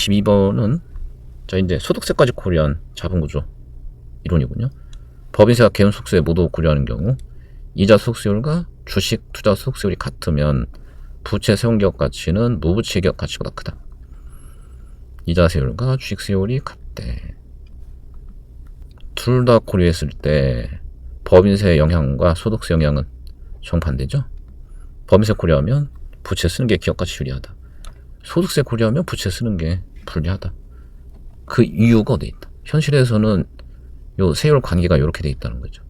22번은 자 이제 소득세까지 고려한 자본구조 이론이군요. 법인세와 개인 소득세 모두 고려하는 경우 이자 소득세율과 주식 투자 소득세율이 같으면 부채 세운 기업 가치는 무부채 기업 가치보다 크다. 이자 세율과 주식 세율이 같대. 둘 다 고려했을 때 법인세 영향과 소득세 영향은 정반대죠. 법인세 고려하면 부채 쓰는 게 기업 가치 유리하다. 소득세 고려하면 부채 쓰는 게 불리하다. 그 이유가 어디 있다. 현실에서는 요 세율 관계가 이렇게 돼 있다는 거죠.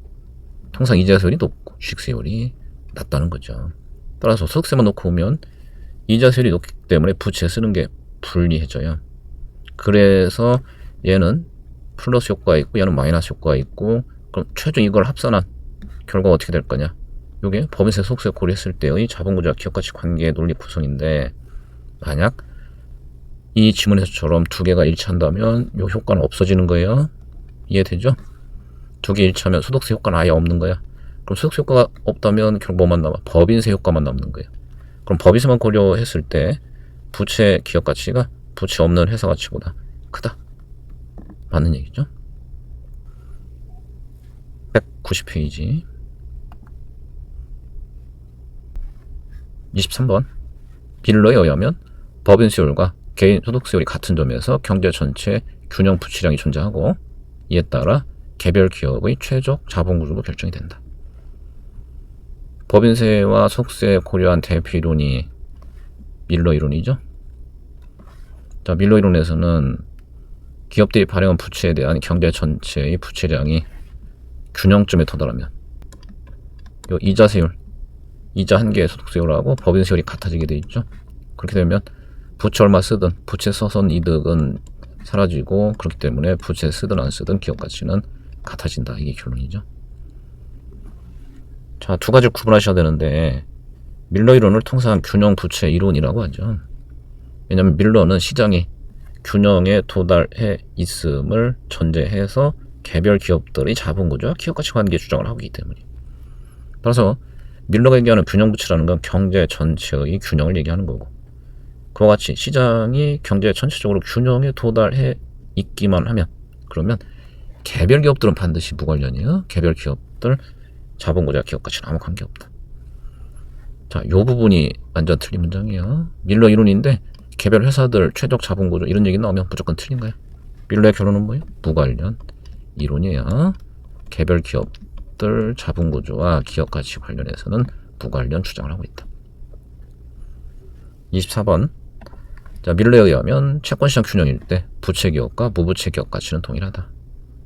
통상 이자 세율이 높고 주식 세율이 낮다는 거죠. 따라서 소득세만 놓고 보면 이자 세율이 높기 때문에 부채 쓰는 게 불리해져요. 그래서 얘는 플러스 효과가 있고 얘는 마이너스 효과가 있고 그럼 최종 이걸 합산한 결과가 어떻게 될 거냐? 요게 법인세 소득세 고려했을 때의 자본구조와 기업가치 관계의 논리 구성인데 만약 이 지문에서처럼 두 개가 일치한다면 요 효과는 없어지는 거예요. 이해되죠? 두 개 일치하면 소득세 효과는 아예 없는 거야. 그럼 소득세 효과가 없다면 결국 뭐만 남아? 법인세 효과만 남는 거예요. 그럼 법인세만 고려했을 때 부채 기업 가치가 부채 없는 회사 가치보다 크다. 맞는 얘기죠? 190페이지 23번 빌러에 의하면 법인세율과 개인 소득세율이 같은 점에서 경제 전체 균형 부치량이 존재하고 이에 따라 개별 기업의 최적 자본구조도 결정이 된다. 법인세와 속세 고려한 대표 이론이 밀러 이론이죠. 자, 밀러 이론에서는 기업들이 발행한 부채에 대한 경제 전체의 부채량이 균형점에 도달하면 요 이자세율, 이자 한 개의 소득세율하고 법인세율이 같아지게 돼 있죠. 그렇게 되면 부채 얼마 쓰든 부채 써선 이득은 사라지고 그렇기 때문에 부채 쓰든 안 쓰든 기업 가치는 같아진다. 이게 결론이죠. 자, 두 가지를 구분하셔야 되는데 밀러 이론을 통상 균형 부채 이론이라고 하죠. 왜냐하면 밀러는 시장이 균형에 도달해 있음을 전제해서 개별 기업들의 자본구조와 기업가치 관계 주장을 하고 있기 때문에 따라서 밀러가 얘기하는 균형 부채라는 건 경제 전체의 균형을 얘기하는 거고 그와 같이 시장이 경제 전체적으로 균형에 도달해 있기만 하면 그러면 개별 기업들은 반드시 무관련이에요. 개별 기업들 자본구조와 기업가치는 아무 관계 없다. 자, 요 부분이 완전 틀린 문장이에요. 밀러 이론인데 개별 회사들 최적 자본구조 이런 얘기 나오면 무조건 틀린 거야. 밀러의 결론은 뭐예요? 무관련 이론이에요. 개별 기업들 자본구조와 기업 가치 관련해서는 무관련 주장을 하고 있다. 24번 자, 밀러에 의하면 채권시장 균형일 때 부채 기업과 무부채 기업 가치는 동일하다.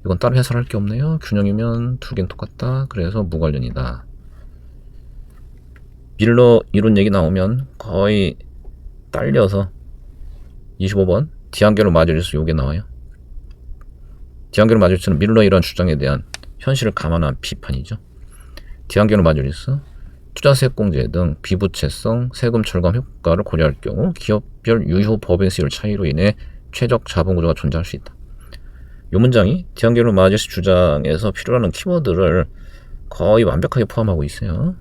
이건 따로 해설할 게 없네요. 균형이면 두 개는 똑같다. 그래서 무관련이다. 밀러 이론 얘기 나오면 거의 딸려서 25번 디안게로 마저리스 요게 나와요. 디안게로 마저리스는 밀러 이런 주장에 대한 현실을 감안한 비판이죠. 디안게로 마저리스 투자세 공제 등 비부채성 세금 절감 효과를 고려할 경우 기업별 유효 법인세율 차이로 인해 최적 자본구조가 존재할 수 있다. 이 문장이 디안게로 마저리스 주장에서 필요로 하는 키워드를 거의 완벽하게 포함하고 있어요.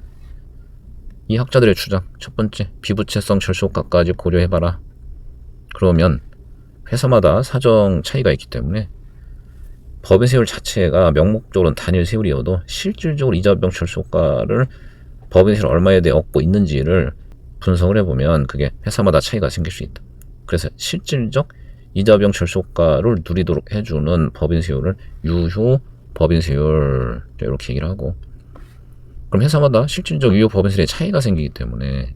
이 학자들의 주장 첫 번째 비부채성 절소 효과까지 고려해봐라. 그러면 회사마다 사정 차이가 있기 때문에 법인 세율 자체가 명목적으로는 단일 세율이어도 실질적으로 이자병 절소 효과를 법인 세율 얼마에 대해 얻고 있는지를 분석을 해보면 그게 회사마다 차이가 생길 수 있다. 그래서 실질적 이자병 절소 효과를 누리도록 해주는 법인 세율을 유효 법인 세율 이렇게 얘기를 하고 그럼 회사마다 실질적 유효 법인세율의 차이가 생기기 때문에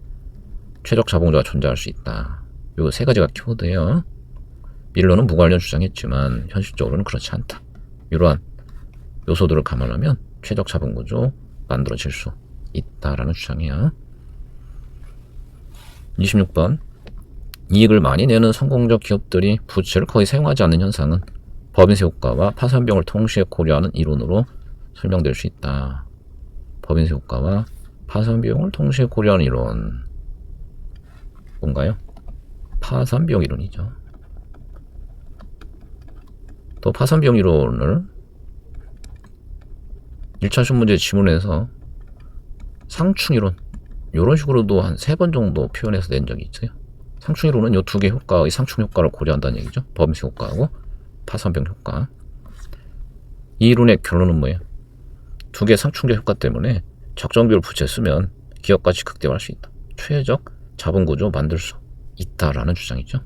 최적 자본주가 존재할 수 있다. 요 세 가지가 키워드예요. 밀러는 무관련 주장했지만 현실적으로는 그렇지 않다. 이러한 요소들을 감안하면 최적 자본구조 만들어질 수 있다라는 주장이야. 26번 이익을 많이 내는 성공적 기업들이 부채를 거의 사용하지 않는 현상은 법인세 효과와 파산비용을 동시에 고려하는 이론으로 설명될 수 있다. 법인세 효과와 파산비용을 동시에 고려하는 이론 뭔가요? 파산비용 이론이죠. 또 파산비용 이론을 1차 시문제 지문에서 상충 이론 이런 식으로도 한 세 번 정도 표현해서 낸 적이 있어요. 상충이론은 이 두 개 효과의 상충 효과를 고려한다는 얘기죠. 범위 효과하고 파산병 효과. 이 이론의 결론은 뭐예요? 두개 상충제 효과 때문에 적정 비율 부채 쓰면 기업 가치 극대화할 수 있다. 최적 자본 구조 만들 수 있다라는 주장이죠.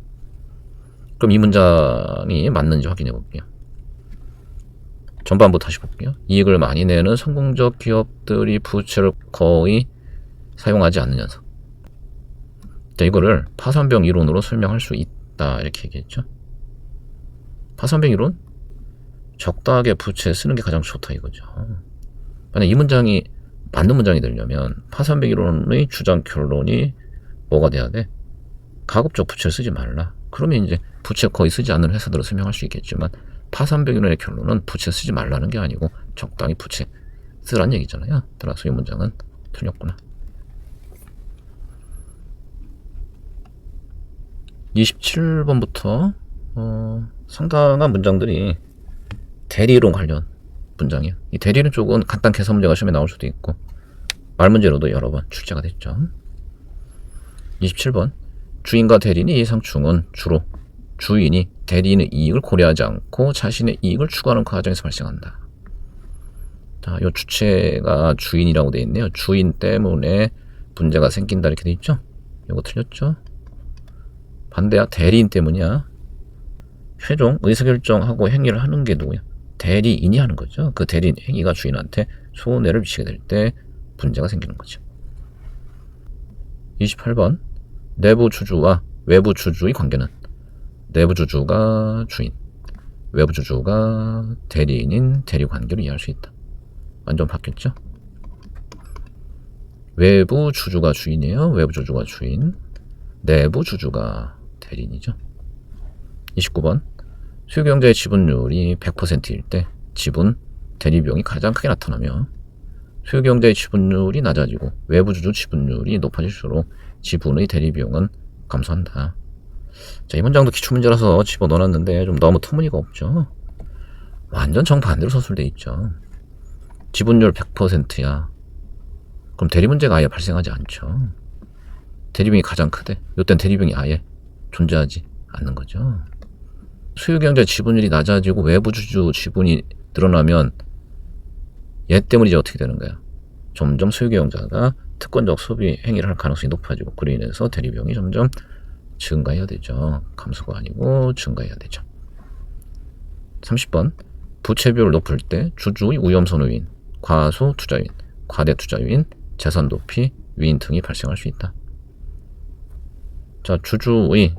그럼 이 문장이 맞는지 확인해 볼게요. 전반부 다시 볼게요. 이익을 많이 내는 성공적 기업들이 부채를 거의 사용하지 않는 현상. 자, 이거를 파산병 이론으로 설명할 수 있다. 이렇게 얘기했죠. 파산병 이론? 적당하게 부채 쓰는 게 가장 좋다 이거죠. 만약 이 문장이 맞는 문장이 되려면 파산병 이론의 주장 결론이 뭐가 돼야 돼? 가급적 부채를 쓰지 말라. 그러면 이제 부채 거의 쓰지 않는 회사들을 설명할 수 있겠지만 파산병 이론의 결론은 부채 쓰지 말라는 게 아니고 적당히 부채 쓰란 얘기잖아요. 따라서 이 문장은 틀렸구나. 27번부터 어, 상당한 문장들이 대리론 관련 문장이에요. 이 대리론 쪽은 간단 계산 문제가 시험에 나올 수도 있고 말 문제로도 여러 번 출제가 됐죠. 27번 주인과 대리인의 이상충은 주로 주인이 대리인의 이익을 고려하지 않고 자신의 이익을 추구하는 과정에서 발생한다. 자, 요 주체가 주인이라고 되어 있네요. 주인 때문에 문제가 생긴다 이렇게 돼 있죠. 이거 틀렸죠? 반대야 대리인 때문이야. 최종 의사결정하고 행위를 하는 게 누구야? 대리인이 하는 거죠. 그 대리인 행위가 주인한테 손해를 미치게 될 때 문제가 생기는 거죠. 28번 내부 주주와 외부 주주의 관계는 내부 주주가 주인, 외부 주주가 대리인인 대리 관계로 이해할 수 있다. 완전 바뀌었죠? 외부 주주가 주인이에요. 외부 주주가 주인. 내부 주주가 대리인이죠. 29번 수요경제의 지분율이 100%일 때 지분 대리 비용이 가장 크게 나타나며 수요경제의 지분율이 낮아지고 외부 주주 지분율이 높아질수록 지분의 대리 비용은 감소한다. 자, 이 문장도 기출문제라서 집어 넣어놨는데 좀 너무 터무니가 없죠. 완전 정반대로 서술돼 있죠. 지분율 100%야. 그럼 대리 문제가 아예 발생하지 않죠. 대리비용이 가장 크대. 이땐 대리비용이 아예 존재하지 않는 거죠. 수요경제 지분율이 낮아지고 외부 주주 지분이 늘어나면 얘 때문에 이제 어떻게 되는 거야? 점점 수요경제가 특권적 소비 행위를 할 가능성이 높아지고 그로 인해서 대리비용이 점점 증가해야 되죠. 감소가 아니고 증가해야 되죠. 30번 부채 비율을 높을 때 주주의 위험 선호인, 과소 투자인, 과대 투자인, 재산 도피, 위인 등이 발생할 수 있다. 자, 주주의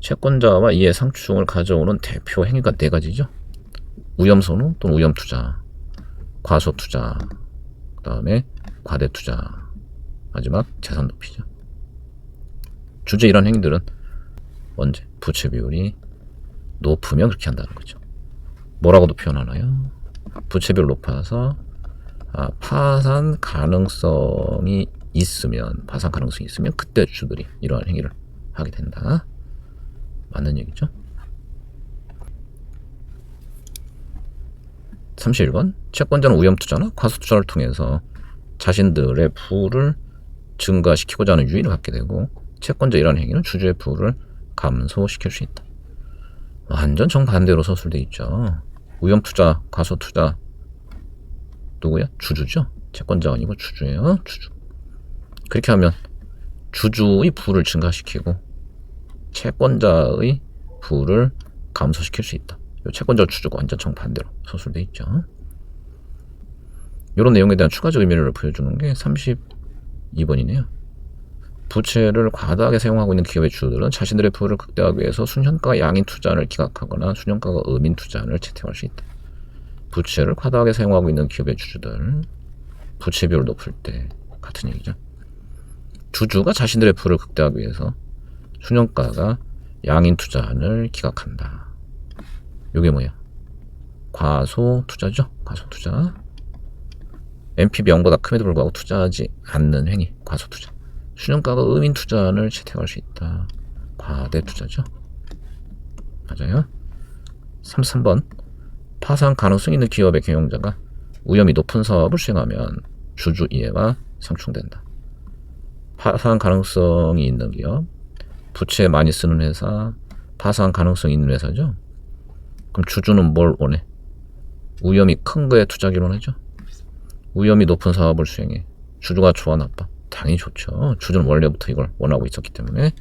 채권자와 이해 상충을 가져오는 대표 행위가 네 가지죠. 위험 선호 또는 위험 투자, 과소 투자, 그다음에 과대 투자, 마지막 재산 도피죠. 주제 이런 행위들은 언제 부채 비율이 높으면 그렇게 한다는 거죠. 뭐라고도 표현하나요? 부채 비율 높아서 아, 파산 가능성이 있으면 파산 가능성이 있으면 그때 주들이 이러한 행위를 하게 된다. 맞는 얘기죠. 31번 채권자는 위험 투자나 과소 투자를 통해서 자신들의 부를 증가시키고자 하는 유인을 갖게 되고 채권자 이런 행위는 주주의 부를 감소시킬 수 있다. 완전 정반대로 서술돼 있죠. 위험 투자, 과소 투자 누구야? 주주죠. 채권자가 아니고 주주예요. 주주. 그렇게 하면 주주의 부를 증가시키고 채권자의 부를 감소시킬 수 있다. 이 채권자 주주가 완전 정반대로 서술돼 있죠. 이런 내용에 대한 추가적 의미를 보여주는 게 32번이네요. 부채를 과다하게 사용하고 있는 기업의 주들은 자신들의 부를 극대화하기 위해서 순현가 양인 투자를 기각하거나 순현가가 음인 투자를 채택할 수 있다. 부채를 과다하게 사용하고 있는 기업의 주주들 부채 비율 높을 때 같은 얘기죠. 주주가 자신들의 부를 극대화하기 위해서 순현가가 양인 투자를 기각한다. 이게 뭐야? 과소 투자죠. 과소 투자. NPV 0보다 큼에도 불구하고 투자하지 않는 행위, 과소 투자. 수년가가 음인 투자를 채택할 수 있다. 과대 투자죠. 맞아요. 33번 파산 가능성 있는 기업의 경영자가 위험이 높은 사업을 수행하면 주주 이해가 상충된다. 파산 가능성이 있는 기업, 부채 많이 쓰는 회사, 파산 가능성 있는 회사죠. 그럼 주주는 뭘 원해? 위험이 큰 거에 투자하기로 하죠. 위험이 높은 사업을 수행해. 주주가 좋아 나빠? 당연히 좋죠. 주주는 원래부터 이걸 원하고 있었기 때문에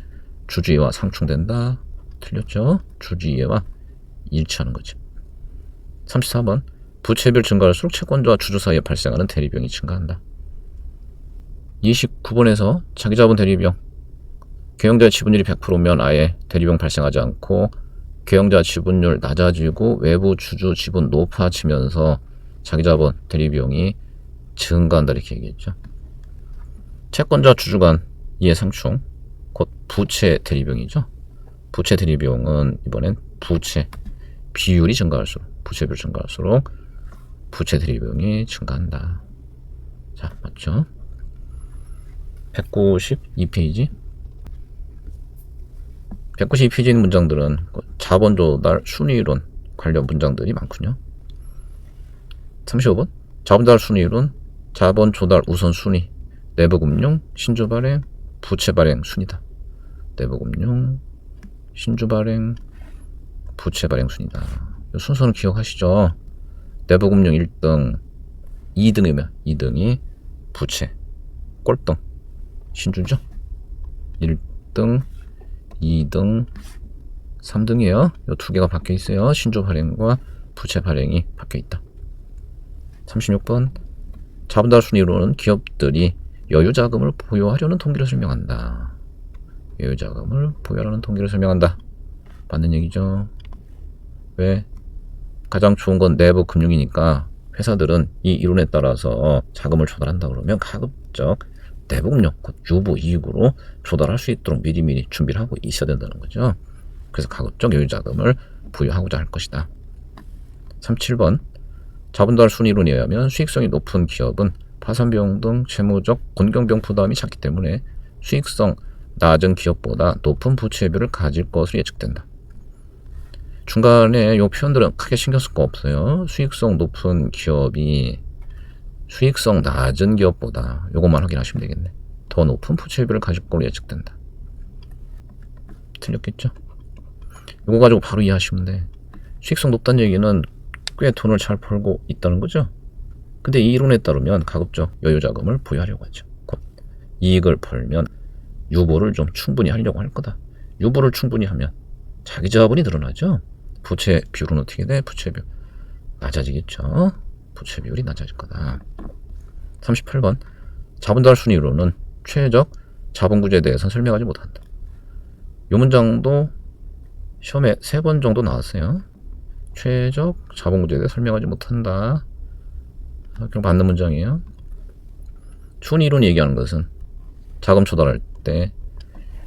주주의와 상충된다. 틀렸죠? 주주의와 일치하는 거지. 34번 부채별 증가할수록 채권자와 주주 사이에 발생하는 대리비용이 증가한다. 29번에서 자기자본 대리비용 경영자 지분율이 100%면 아예 대리비용 발생하지 않고 경영자 지분율 낮아지고 외부 주주 지분 높아지면서 자기자본 대리비용이 증가한다 이렇게 얘기했죠. 채권자 주주 간 이해 상충 곧 부채 대리비용이죠. 부채 대리비용은 이번엔 부채 비율이 증가할수록 부채 비율 증가할수록 부채 대리비용이 증가한다. 자 맞죠? 192페이지 192페이지 문장들은 그 자본 조달 순위론 관련 문장들이 많군요. 35번 자본 조달 순위론 자본 조달 우선 순위 내부 금융 신주 발행 부채 발행 순이다. 내부 금융 신주 발행 부채 발행 순이다. 이 순서는 기억하시죠? 내부 금융 1등 2등이면 2등이 부채 꼴등 신주죠? 1등 2등 3등이에요. 이 두 개가 박혀 있어요. 신주 발행과 부채 발행이 박혀 있다. 36번 자본달 순위로는 기업들이 여유 자금을 보유하려는 통계를 설명한다. 여유 자금을 보유하려는 통계를 설명한다. 맞는 얘기죠. 왜? 가장 좋은 건 내부 금융이니까 회사들은 이 이론에 따라서 자금을 조달한다 그러면 가급적 내부 금융, 곧 유보 이익으로 조달할 수 있도록 미리미리 준비를 하고 있어야 된다는 거죠. 그래서 가급적 여유 자금을 부여하고자 할 것이다. 37번 자본달 순위론에 의하면 수익성이 높은 기업은 파산 비용 등 재무적 곤경병 부담이 작기 때문에 수익성 낮은 기업보다 높은 부채비를 가질 것으로 예측된다. 중간에 이 표현들은 크게 신경 쓸 거 없어요. 수익성 높은 기업이 수익성 낮은 기업보다 이것만 확인하시면 되겠네. 더 높은 부채비를 가질 걸로 예측된다. 틀렸겠죠? 이거 가지고 바로 이해하시면 돼. 수익성 높다는 얘기는 꽤 돈을 잘 벌고 있다는 거죠. 근데 이 이론에 따르면 가급적 여유 자금을 보유하려고 하죠. 곧 이익을 벌면 유보를 좀 충분히 하려고 할 거다. 유보를 충분히 하면 자기 자본이 늘어나죠. 부채 비율은 어떻게 돼? 부채 비율 낮아지겠죠. 부채 비율이 낮아질 거다. 38번 자본달 순위로는 최적 자본 구조에 대해서 설명하지 못한다. 이 문장도 시험에 세 번 정도 나왔어요. 최적 자본 구조에 대해 설명하지 못한다. 맞는 문장이에요. 순위론 얘기하는 것은 자금 조달할 때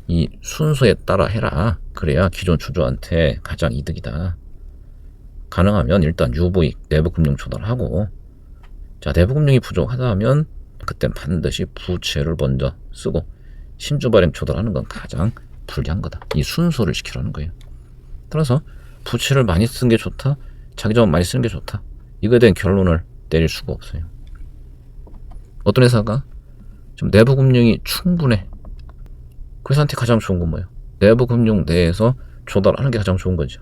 이 순서에 따라 해라. 그래야 기존 주주한테 가장 이득이다. 가능하면 일단 유보익 내부 금융 조달하고 자 내부 금융이 부족하다 하면 그땐 반드시 부채를 먼저 쓰고 신주 발행 조달하는 건 가장 불리한 거다. 이 순서를 지키라는 거예요. 따라서 부채를 많이 쓰는 게 좋다. 자기 자본 많이 쓰는 게 좋다. 이거에 대한 결론을 내릴 수가 없어요. 어떤 회사가 좀 내부 금융이 충분해. 그 회사한테 가장 좋은 건 뭐예요? 내부 금융 내에서 조달하는 게 가장 좋은 거죠.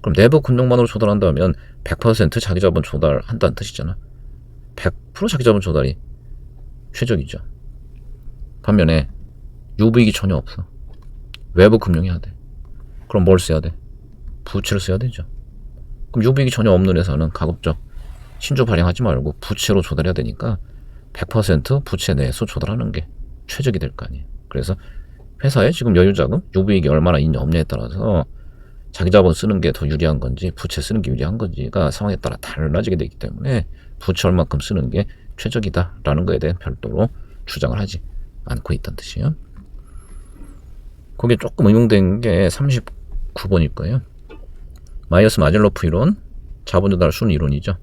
그럼 내부 금융만으로 조달한다면 100% 자기 자본 조달한다는 뜻이잖아. 100% 자기 자본 조달이 최적이죠. 반면에 유부익이 전혀 없어. 외부 금융해야 돼. 그럼 뭘 써야 돼? 부채를 써야 되죠. 그럼 유부익이 전혀 없는 회사는 가급적 신주 발행하지 말고 부채로 조달해야 되니까 100% 부채 내에서 조달하는 게 최적이 될 거 아니에요. 그래서 회사에 지금 여유자금, 유부익이 얼마나 있냐 없냐에 따라서 자기 자본 쓰는 게 더 유리한 건지 부채 쓰는 게 유리한 건지가 상황에 따라 달라지게 되기 때문에 부채 얼마큼 쓰는 게 최적이다라는 거에 대해 별도로 주장을 하지 않고 있다는 뜻이에요. 거기에 조금 응용된 게 39번일 거예요. 마이어스 마젤로프 이론, 자본 조달 순 이론이죠.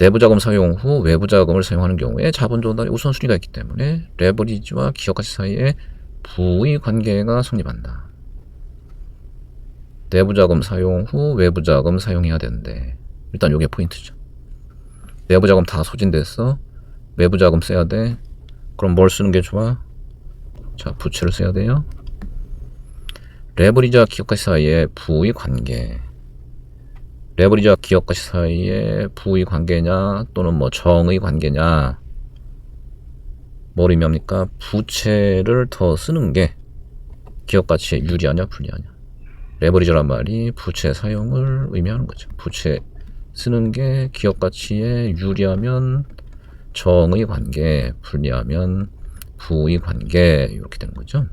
내부 자금 사용 후 외부 자금을 사용하는 경우에 자본 조달의 우선순위가 있기 때문에 레버리지와 기업 가치 사이에 부의 관계가 성립한다. 내부 자금 사용 후 외부 자금 사용해야 되는데 일단 이게 포인트죠. 내부 자금 다 소진됐어. 외부 자금 써야 돼. 그럼 뭘 쓰는 게 좋아? 자, 부채를 써야 돼요. 레버리지와 기업 가치 사이의 부의 관계. 레버리지와 기업 가치 사이의 부의 관계냐 또는 뭐 정의 관계냐 뭘 의미합니까? 부채를 더 쓰는 게 기업 가치에 유리하냐 불리하냐 레버리지란 말이 부채 사용을 의미하는 거죠. 부채 쓰는 게 기업 가치에 유리하면 정의 관계, 불리하면 부의 관계 이렇게 되는 거죠.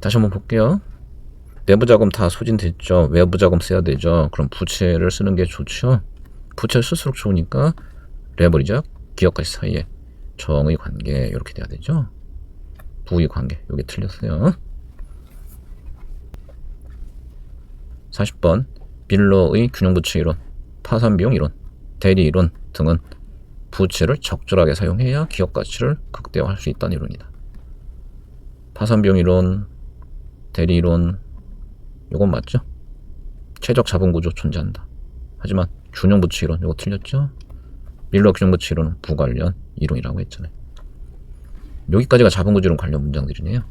다시 한번 볼게요. 내부 자금 다 소진됐죠. 외부 자금 써야 되죠. 그럼 부채를 쓰는 게 좋죠. 부채를 쓸수록 좋으니까 레버리지 기업 가치 사이에 정의 관계 이렇게 돼야 되죠. 부의 관계 이게 틀렸어요. 40번 빌러의 균형부채 이론, 파산비용 이론, 대리 이론 등은 부채를 적절하게 사용해야 기업 가치를 극대화할 수 있다는 이론이다. 파산비용 이론, 대리 이론 이건 맞죠? 최적 자본 구조 존재한다. 하지만 균형부채 이론 이거 틀렸죠? 밀러 균형부채 이론은 부관련 이론이라고 했잖아요. 여기까지가 자본 구조 이론 관련 문장들이네요.